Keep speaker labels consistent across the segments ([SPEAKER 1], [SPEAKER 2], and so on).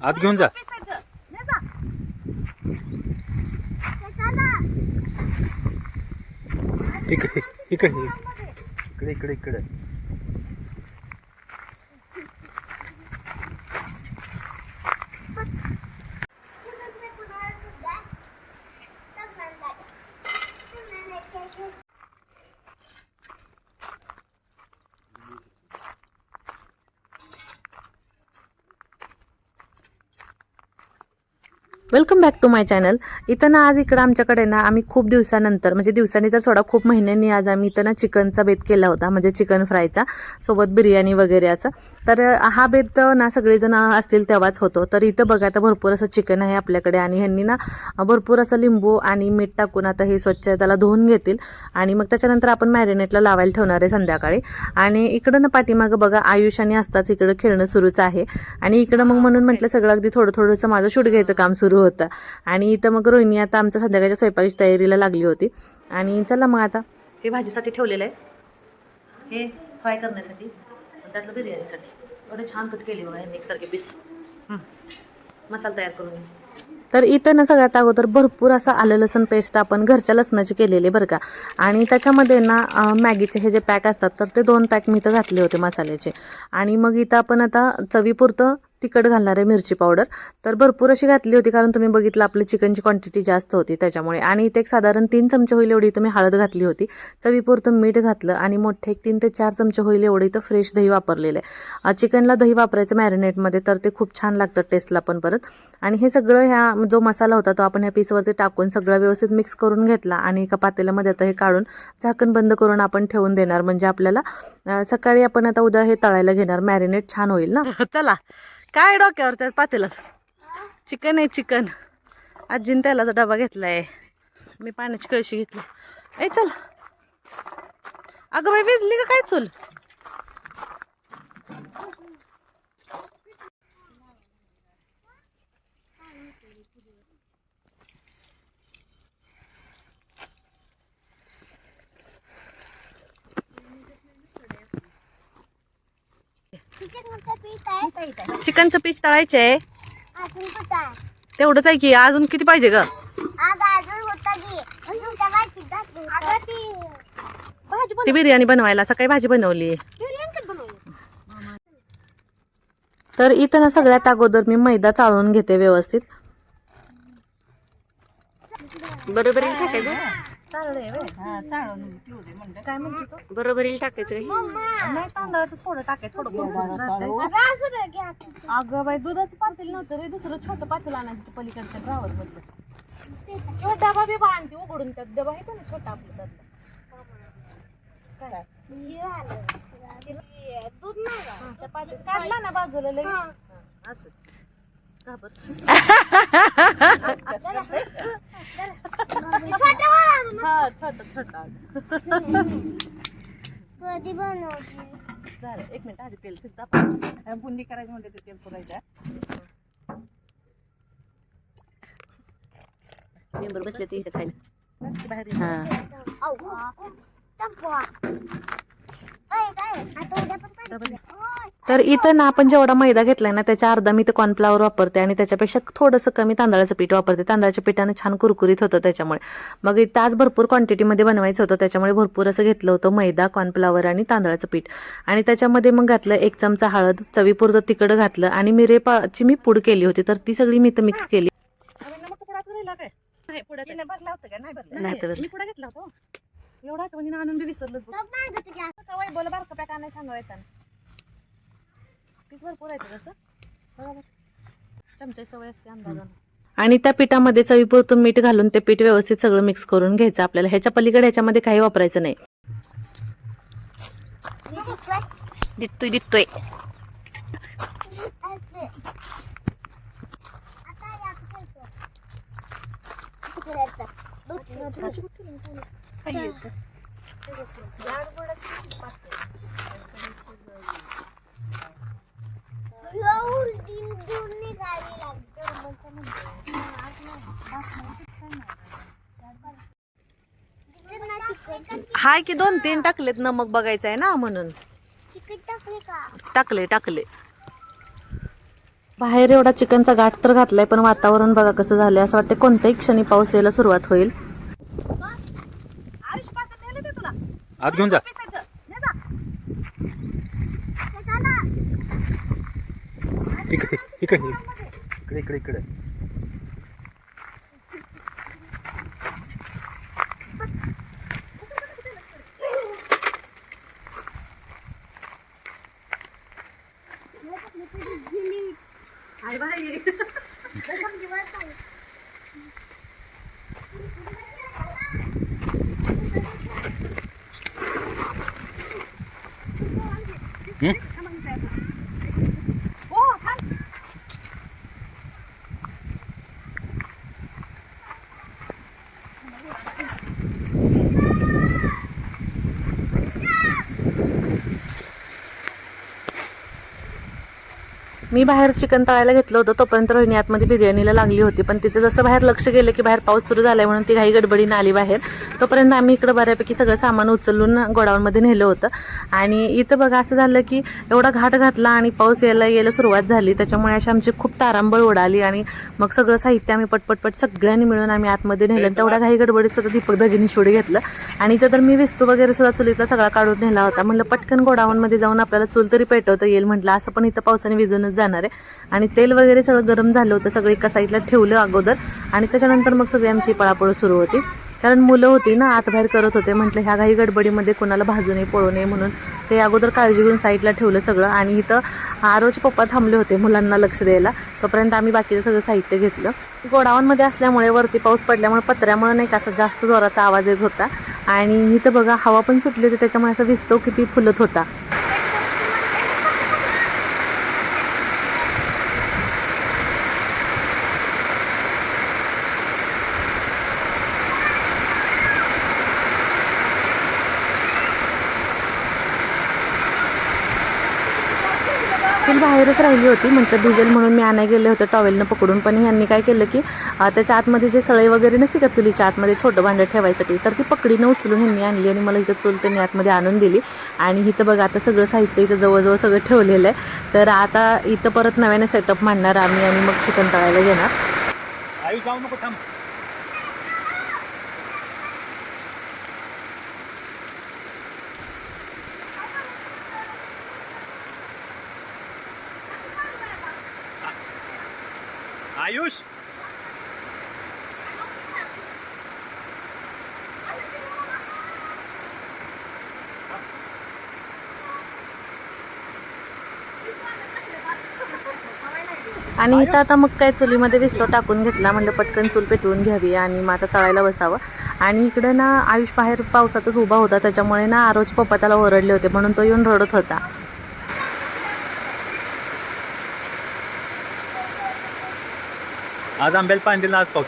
[SPEAKER 1] आत घेऊन जा. इकडे इकडे इकडे. इकडे इकडे
[SPEAKER 2] welcome back to my channel इथं ना आज इकडं आमच्याकडे ना आम्ही खूप दिवसानंतर म्हणजे दिवसांनी तर थोडा खूप महिन्यांनी आज आम्ही इथं ना चिकनचा बेत केला होता म्हणजे चिकन फ्रायचा सोबत बिर्याणी वगैरे असं. तर हा बेत ना सगळेजण असतील तेव्हाच होतो. तर इथं बघा आता भरपूर असं चिकन आहे आपल्याकडे आणि ह्यांनी ना भरपूर असं लिंबू आणि मीठ टाकून आता हे स्वच्छ त्याला धुवून घेतील. आणि मग त्याच्यानंतर आपण मॅरिनेटला लावायला ठेवणार आहे संध्याकाळी. आणि इकडं ना पाठीमागं बघा आयुष आणि असताच इकडं खेळणं सुरूच आहे. आणि इकडं मग म्हणून म्हटलं सगळं अगदी थोडं थोडंसं माझं शूट घ्यायचं काम सुरू होतं. आणि इथं मग रोहिणी आता आमच्या संध्याकाळच्या स्वयंपाकाची तयारीला लागली होती. आणि चला मग आता. हे भाजीसाठी ठेवलेलं आहे. हे फ्राय करण्यासाठी त्यातलं बिर्याणीसाठी. एवढे छान कट केली बघा एकसारखे पीस मसाला तयार करून. तर इथं ना सगळ्यात अगोदर भरपूर असं आलं लसण पेस्ट आपण घरच्या लसणाची केलेली बरं का. आणि त्याच्यामध्ये ना मॅगीचे हे जे पॅक असतात तर ते दोन पॅक मी इथं घातले होते मसाल्याचे. आणि मग इथं आपण आता चवीपुरतं तिखट घालणार आहे मिरची पावडर. तर भरपूर अशी घातली होती कारण तुम्ही बघितलं आपली चिकनची क्वांटिटी जास्त होती त्याच्यामुळे. आणि इथे एक साधारण तीन चमचे होईल एवढी इथं मी हळद घातली होती. चवीपुरतं मीठ घातलं आणि मोठे एक तीन ते चार चमचे होईल एवढी इथं फ्रेश दही वापरलेलं आहे. चिकनला दही वापरायचं मॅरिनेटमध्ये तर ते खूप छान लागतं टेस्टला पण परत. आणि हे सगळं ह्या जो मसाला होता तो आपण ह्या पीसवरती टाकून सगळं व्यवस्थित मिक्स करून घेतला आणि एका पातेल्यामध्ये आता हे काढून झाकण बंद करून आपण ठेवून देणार. म्हणजे आपल्याला सकाळी आपण आता उद्या हे तळायला घेणार. मॅरिनेट छान होईल ना? चला. काय डोक्यावर त्यात पातेलात चिकन आहे चिकन. आजीने तेलाचा डबा घेतलाय. मी पाण्याची कळशी घेतली. ए चल. अगं बाई भिजली का काय चूल? चिकनचं पीस तळायचे. आहे
[SPEAKER 3] अजून कुठं आहे?
[SPEAKER 2] तेवढंच आहे की अजून किती पाहिजे ग?
[SPEAKER 3] ती
[SPEAKER 2] बिर्याणी बनवायला सकाळी भाजी बनवली? तर इथं ना सगळ्यात अगोदर मी मैदा चाळून घेते व्यवस्थित. बरोबर टाकायचं बरोबर टाकायचं
[SPEAKER 3] नाही तांदळाचं थोडं टाकायचं थोडं दे.
[SPEAKER 4] अगं बाई दुधाचं पातेल नव्हतं रे दुसरं छोटं पातेल आणायचं पलीकडच्या ड्रावर मधलं किंवा डबा बिबा आणते उघडून त्यात. डबा आहे ना छोटा आपलं त्यातला. काय?
[SPEAKER 3] हे आलं. हे दूध नाही का?
[SPEAKER 4] त्या पातेल काढला ना बाजूला लगेच.
[SPEAKER 2] असू
[SPEAKER 3] छोटं वाळ आणू
[SPEAKER 4] हा छोटा
[SPEAKER 3] कधी बनवली
[SPEAKER 4] झालं एक मिनिट आधी तेल फिरता आपण बुंदी करायची म्हणते ते तेल पुरायचं
[SPEAKER 2] मेंबर बसले ते इथे खायला.
[SPEAKER 4] बाहेर.
[SPEAKER 2] हा. तर इथं ना आपण जेवढा मैदा घेतलाय ना त्याच्या अर्धा मी ते कॉर्नफ्लावर वापरते आणि त्याच्यापेक्षा थोडंसं कमी तांदळाचं पीठ वापरते. तांदळाच्या पिठाने छान कुरकुरीत होतं त्याच्यामुळे. मग इथं आज भरपूर क्वांटिटीमध्ये बनवायचं होतं त्याच्यामुळे भरपूर असं घेतलं होतं मैदा कॉर्नफ्लावर आणि तांदळाचं पीठ. आणि त्याच्यामध्ये मग घातलं एक चमचा हळद चवीपुरतं तिखट घातलं आणि मिरेपाची मी पूड केली होती तर ती सगळी मी इथं मिक्स केली.
[SPEAKER 4] नाही एवढा आठवणीने आणून बी विसरलोच बघ.
[SPEAKER 3] बघ.
[SPEAKER 4] कवाय बोल बारका पॅक आणाय सांगा येताना. तीच भरपूर आहे तसं बरोबर. चमचा सवय असते अंदाजानं.
[SPEAKER 2] आणि त्या पिठामध्ये चवीपुरतं मीठ घालून ते पीठ व्यवस्थित सगळं मिक्स करून घ्यायचं आपल्याला. ह्याच्या पलीकडे ह्याच्यामध्ये काही वापरायचं नाही.
[SPEAKER 3] दिसतोय?
[SPEAKER 2] दिसतोय हाय की दोन तीन टाकलेत नमक बघायचं आहे ना म्हणून.
[SPEAKER 3] टाकले का?
[SPEAKER 2] टाकले टाकले. बाहेर एवढा चिकनचा गाठ तर घातलाय पण वातावरण बघा कसं झालंय. असं वाटतं कोणत्याही क्षणी पाऊस यायला सुरुवात होईल
[SPEAKER 4] आयुष पातेल नेलं ते तुला
[SPEAKER 1] आत घेऊन जा इकडे इकडे इकडे इकडे इकडे हो,
[SPEAKER 2] मी बाहेर चिकन तळायला घेतलं होतं तोपर्यंत रोहिणी आतमध्ये बिर्याणीला लागली होती. पण तिचं जसं बाहेर लक्ष गेलं की बाहेर पाऊस सुरू झालाय म्हणून ती घाई गडबडीनं आली बाहेर. तोपर्यंत आम्ही इकडं बऱ्यापैकी सगळं सामान उचलून गोडाऊनमध्ये नेलं होतं. आणि इथं बघा असं झालं की एवढा घाट घातला आणि पाऊस यायला यायला सुरुवात झाली. त्याच्यामुळे अशी आमची खूप तारांबळ उडाली आणि मग सगळं साहित्य आम्ही पटपटपट सगळ्यांनी मिळून आम्ही आतमध्ये नेलं. आणि तेवढ्या घाई गडबडीत सुद्धा दीपक दाजींनी शिवडी घेतलं. आणि इथं तर मी विस्तू वगैरे सुद्धा चुलीतला सगळा काढून नेला होता. म्हणलं पटकन गोडाऊनमध्ये जाऊन आपल्याला चूल तरी पेटवता येईल म्हटलं. असं पण इथं पावसाने विजूनच जाणार आहे. आणि तेल वगैरे सगळं गरम झालं होतं सगळं एका साईडला ठेवलं अगोदर. आणि त्याच्यानंतर मग सगळी आमची पळापळ सुरू होती. कारण मुलं होती ना आत बाहेर करत होते. म्हटलं ह्या घाई गडबडीमध्ये कोणाला भाजू नये पळू नये म्हणून ते अगोदर काळजी घेऊन साईडला ठेवलं सगळं. आणि इथं आरोचे पप्पा थांबले होते मुलांना लक्ष द्यायला. तोपर्यंत आम्ही बाकीचं सगळं साहित्य घेतलं. गोडाऊनमध्ये असल्यामुळे वरती पाऊस पडल्यामुळे पत्र्यामुळे नाही का असं जास्त जोराचा आवाज येत होता. आणि इथं बघा हवा पण सुटली होती. त्याच्यामुळे असं विस्तव किती फुलत होता. चूल बाहेरच राहिली होती. म्हटलं भिजेल म्हणून मी आणाय गेले होते टॉवेलनं पकडून. पण यांनी काय केलं की त्याच्या आतमध्ये जे सळई वगैरे नसते का चुलीच्या आतमध्ये छोटं भांडं ठेवायसाठी तर ती पकडीनं उचलून ह्यांनी आणली आणि मला इथं चूल त्यांनी आतमध्ये आणून दिली. आणि इथं बघा आता सगळं साहित्य इथं जवळजवळ सगळं ठेवलेलं आहे. तर आता इथं परत नव्याने सेटअप मांडणार आम्ही आणि मग चिकन तळायला घेणार
[SPEAKER 1] आयुष
[SPEAKER 2] आणि इथं आता मग काय चुलीमध्ये विस्तो टाकून घेतला म्हणलं पटकन चूल पेटवून घ्यावी आणि मग आता तळायला बसावं. आणि इकडं ना आयुष बाहेर पावसातच उभा होता त्याच्यामुळे ना आरोज पप्पा त्याला ओरडले होते म्हणून तो येऊन रडत होता.
[SPEAKER 1] आज आंब्याला पाणी दिलं आज पाऊस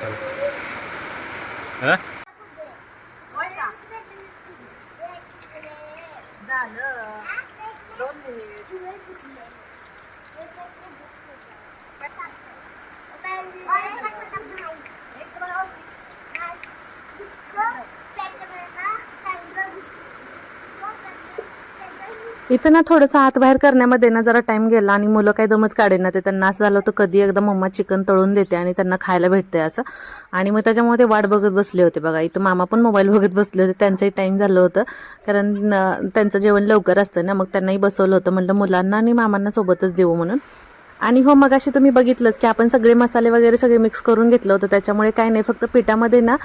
[SPEAKER 1] आला
[SPEAKER 2] इथं ना थोडंसं आत बाहेर करण्यामध्ये ना जरा टाइम गेला आणि मुलं काही दमच काढेना ते. त्यांना असं झालं होतं कधी एकदा मम्मा चिकन तळून देते आणि त्यांना खायला भेटते असं. आणि मग त्याच्यामुळे ते वाट बघत बसले होते बघा. इथं मामा पण मोबाईल बघत बसले होते. त्यांचंही टाईम झालं होतं. कारण त्यांचं जेवण लवकर असतं ना. मग त्यांनाही बसवलं होतं. म्हटलं मुलांना आणि मामांना सोबतच देऊ म्हणून. आणि हो मगाशी तुम्ही बघितलंच की आपण सगळे मसाले वगैरे सगळे मिक्स करून घेतलं होतं. त्याच्यामुळे काय नाही फक्त पिठामध्ये ना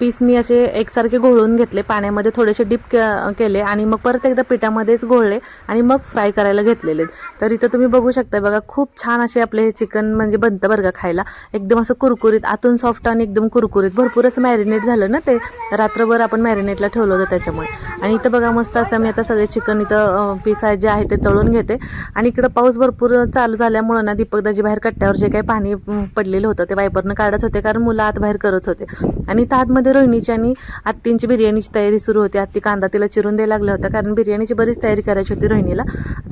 [SPEAKER 2] पीस मी असे एकसारखे घोळून घेतले. पाण्यामध्ये थोडेसे डिप केले आणि मग परत एकदा पिठामध्येच घोळले आणि मग फ्राय करायला घेतलेले. तर इथं तुम्ही बघू शकता बघा खूप छान असे आपले हे चिकन म्हणजे बनतं बरं का खायला. एकदम असं कुरकुरीत आतून सॉफ्ट आणि एकदम कुरकुरीत. भरपूर असं मॅरिनेट झालं ना ते. रात्रभर आपण मॅरिनेटला ठेवलं होतं त्याच्यामुळे. आणि इथं बघा मस्त असं मी आता सगळे चिकन इथं पीस जे आहे ते तळून घेते. आणि इकडं पाऊस भरपूर चालू झाल्यामुळे ना दीपकदाजी बाहेर कट्ट्यावर जे काही पाणी पडलेलं होतं ते वायपरनं काढत होते कारण मुलं आत बाहेर करत होते. आणि इथं आतमध्ये रोहिणीची आणि आत्तींची बिर्याणीची तयारी सुरू होती. आत्ती कांदा तिला चिरून द्यायला लागला होता कारण बिर्याणीची बरीच तयारी करायची होती रोहिणीला.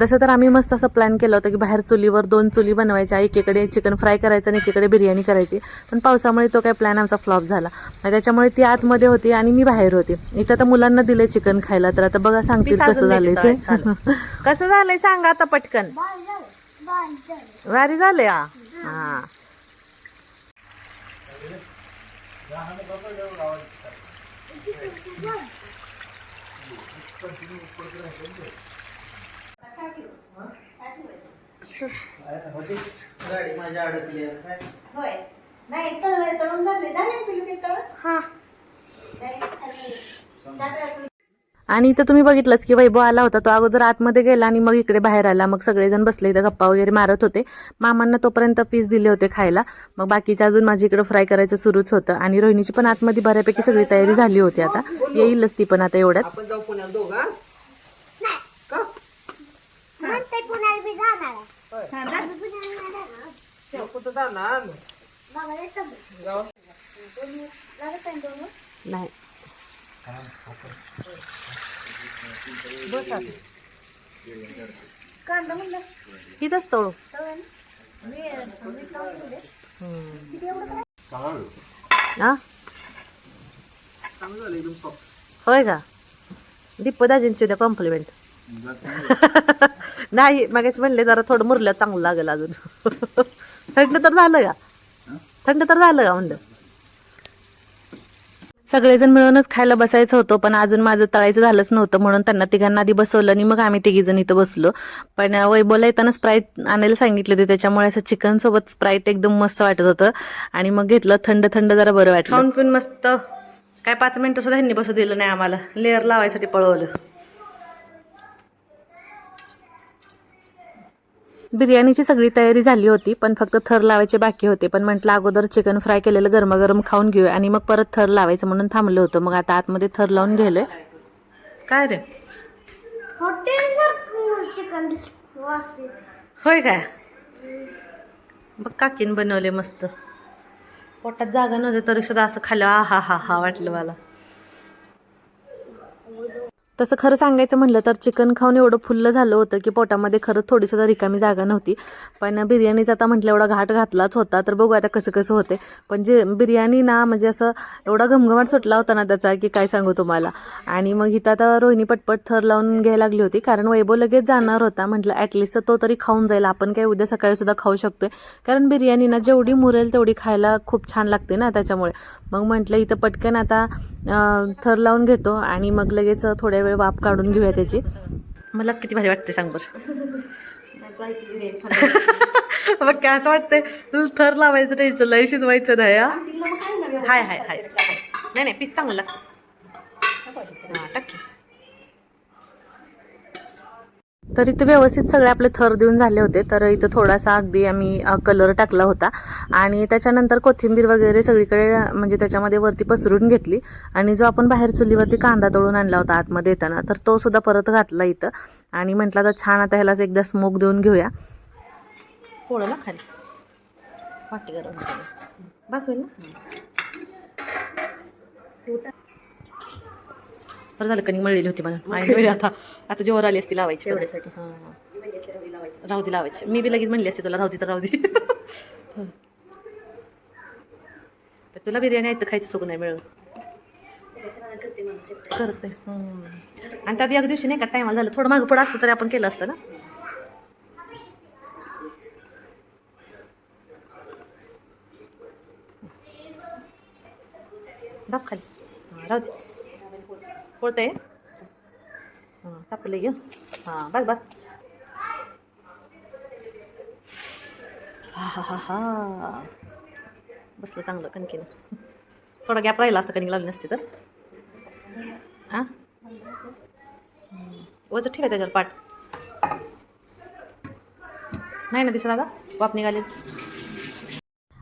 [SPEAKER 2] तसं तर आम्ही मस्त असं प्लॅन केलं होतं की बाहेर चुलीवर दोन चुली बनवायच्या एकीकडे चिकन फ्राय करायचं आणि एकीकडे बिर्याणी करायची. पण पावसामुळे तो काय प्लॅन आमचा फ्लॉप झाला. आणि त्याच्यामुळे ती आतमध्ये होती आणि मी बाहेर होती. इथं आता मुलांना दिले चिकन खायला तर आता बघा सांगतील कसं झालंय ते.
[SPEAKER 4] कसं झालंय सांगा आता पटकन.
[SPEAKER 2] वारी झाले हा. हा.
[SPEAKER 1] गाडी माझ्या अडकली?
[SPEAKER 3] होय नाही तळून झाले झाले तुला ते तळ हा.
[SPEAKER 2] आणि इथं तुम्ही बघितलंच की वैभव आला होता. तो अगोदर आतमध्ये गेला आणि मग इकडे बाहेर आला. मग सगळेजण बसले इथं गप्पा वगैरे मारत होते. मामांना तोपर्यंत पीस दिले होते खायला. मग बाकीचे अजून माझी इकडे फ्राय करायचं सुरूच होतं. आणि रोहिणीची पण आतमध्ये बऱ्यापैकी सगळी तयारी झाली होती आता. येईलच ती पण आता एवढ्यात.
[SPEAKER 3] नाही कांदा म्हणलं
[SPEAKER 2] इथंच तळू. हा. होय का? दीपदाजींची उद्या कॉम्प्लिमेंट नाही मगाशी म्हणले जरा थोडं मुरलं चांगलं लागेल अजून. थंड तर झालं का? थंड तर झालं का म्हणलं? सगळेजण मिळूनच खायला बसायचं होतं पण अजून माझं तळायचं झालंच नव्हतं म्हणून त्यांना तिघांना आधी बसवलं आणि मग आम्ही तिघीजण इथं बसलो. पण वैभवला येताना स्प्राईट आणायला सांगितले होते त्याच्यामुळे असं चिकन सोबत स्प्राईट एकदम मस्त वाटत होतं. आणि मग घेतलं थंड थंड जरा बरं वाटलं. खाऊन पिऊन मस्त. काय पाच मिनिटं सुद्धा ह्यांनी बसू दिलं नाही आम्हाला. लेअर लावायसाठी पळवलं. बिर्याणीची सगळी तयारी झाली होती पण फक्त थर लावायचे बाकी होते. पण म्हटलं अगोदर चिकन फ्राय केलेलं गरमागरम खाऊन घेऊया. आणि मग परत थर लावायचं म्हणून थांबलं होतं. मग आता आतमध्ये थर लावून गेलोय काय रे. होय काय? बघ काकीन बनवले मस्त. पोटात जागा नव्हती तरी सुद्धा असं खाल्लं. आ हा हा हा वाटलं मला. तसं खरं सांगायचं म्हटलं तर चिकन खाऊन एवढं फुल्लं झालं होतं की पोटामध्ये खरंच थोडी सुद्धा रिकामी जागा नव्हती. पण बिर्याणीचा आता म्हटलं एवढा घाट घातलाच होता तर बघू आता कसं कसं होते पण जे बिर्याणी ना म्हणजे असं एवढा घमघमाट सुटला होता ना त्याचा की काय सांगू तुम्हाला. आणि मग इथं आता रोहिणी पटपट थर लावून घ्यायला लागली होती कारण वैभव लगेच जाणार होता. म्हटलं ॲटलिस्ट तो तरी खाऊन जाईल. आपण काय उद्या सकाळी सुद्धा खाऊ शकतोय. कारण बिर्याणी ना जेवढी मुरेल तेवढी खायला खूप छान लागते ना त्याच्यामुळे. मग म्हटलं इथं पटकन आता थर लावून घेतो. आणि मग लगेच थोड्या वेळ वाफ काढून घेऊया त्याची. मलाच किती भारी वाटते सांग बरं. मग काय असं वाटतंय तुला थर लावायचं टेन्शन लय शिजवायचं नाही हाय हाय हाय नाही नाही पीस चांगलं. लागतं हां टाक की. तर इथं व्यवस्थित सगळे आपले थर देऊन झाले होते. तर इथं थोडासा अगदी आम्ही कलर टाकला होता. आणि त्याच्यानंतर कोथिंबीर वगैरे सगळीकडे म्हणजे त्याच्यामध्ये वरती पसरून घेतली. आणि जो आपण बाहेर चुलीवरती कांदा तळून आणला होता आतमध्ये येताना तर तो सुद्धा परत घातला इथं. आणि म्हटलं तर छान आता ह्यालाच एकदा स्मोक देऊन घेऊया. पोळं ना खाली. वाटी गरम बस होईल ना? बरं झालं कणी मळलेली होती मला. आणि वेळ आता आता जोर आली असती लावायची एवढ्यासाठी हां. राहू दे लावायची. मी बी लगेच म्हणली असते तुला राहू दे तर राहू दे पण तुला बिर्याणी आहे तर खायची सुख नाही मिळत. करते. आणि त्यात एक दिवशी नाही का टायमाला झालं थोडं मागं पुढं असतं तरी आपण केलं असतं ना. दाब खाली. राहू दे पोळतंय हां तापले घे हां बस बस हा हा हा हा बसलं चांगलं कणकीनं थोडा गॅप राहिला असता कणिक लावली नसती तर हां वजन ठीक आहे त्याच्यावर पाठ नाही ना दिसत आता वाप निघाले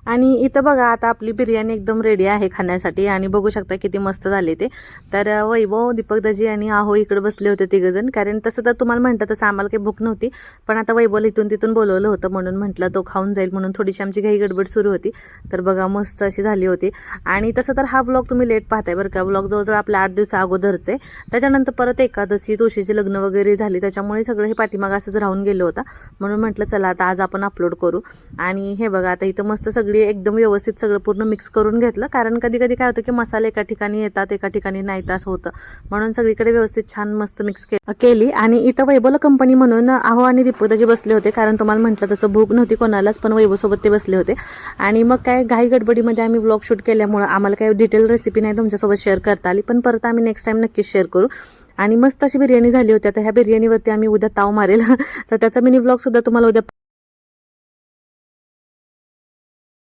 [SPEAKER 2] आणि इथं बघा आता आपली बिर्याणी एकदम रेडी आहे खाण्यासाठी आणि बघू शकता किती मस्त झाले ते. तर वैभव दीपक दाजी आणि आहो इकडे बसले होते तिघजण. कारण तसं तर तुम्हाला म्हणतं तसं आम्हाला काही भूक नव्हती. पण आता वैभवला इथून तिथून बोलवलं होतं म्हणून म्हटलं तो खाऊन जाईल. म्हणून थोडीशी आमची घाई गडबड सुरू होती. तर बघा मस्त अशी झाली होती. आणि तसं तर हा ब्लॉग तुम्ही लेट पाहताय बरं का. ब्लॉग जवळजवळ आपल्या आठ दिवसा अगोदरचे. त्याच्यानंतर परत एकादशी तुळशीचे लग्न वगैरे झाली. त्याच्यामुळे सगळं हे पाठीमागं असंच राहून गेलं होतं. म्हणून म्हटलं चला आता आज आपण अपलोड करू. आणि हे बघा आता इथं मस्त सगळी एकदम व्यवस्थित सगळं पूर्ण मिक्स करून घेतलं. कारण कधी कधी काय होतं की मसाले एका ठिकाणी येतात एका ठिकाणी नाही असं होतं. म्हणून सगळीकडे व्यवस्थित छान मस्त मिक्स केली. आणि इथं वैभव कंपनी म्हणून अहो आणि दीपकदाजी बसले होते. कारण तुम्हाला म्हटलं तसं भूक नव्हती कोणालाच पण वैभवसोबत ते बसले होते. आणि मग काय घाई गडबडीमध्ये आम्ही ब्लॉग शूट केल्यामुळं आम्हाला काही डिटेल रेसिपी नाही तुमच्यासोबत शेअर करता आली. पण परत आम्ही नेक्स्ट टाईम नक्कीच शेअर करू. आणि मस्त अशी बिर्याणी झाली होती. आता ह्या बिर्याणीवरती आम्ही उद्या ताव मारेल. तर त्याचा मिनी ब्लॉग सुद्धा तुम्हाला उद्या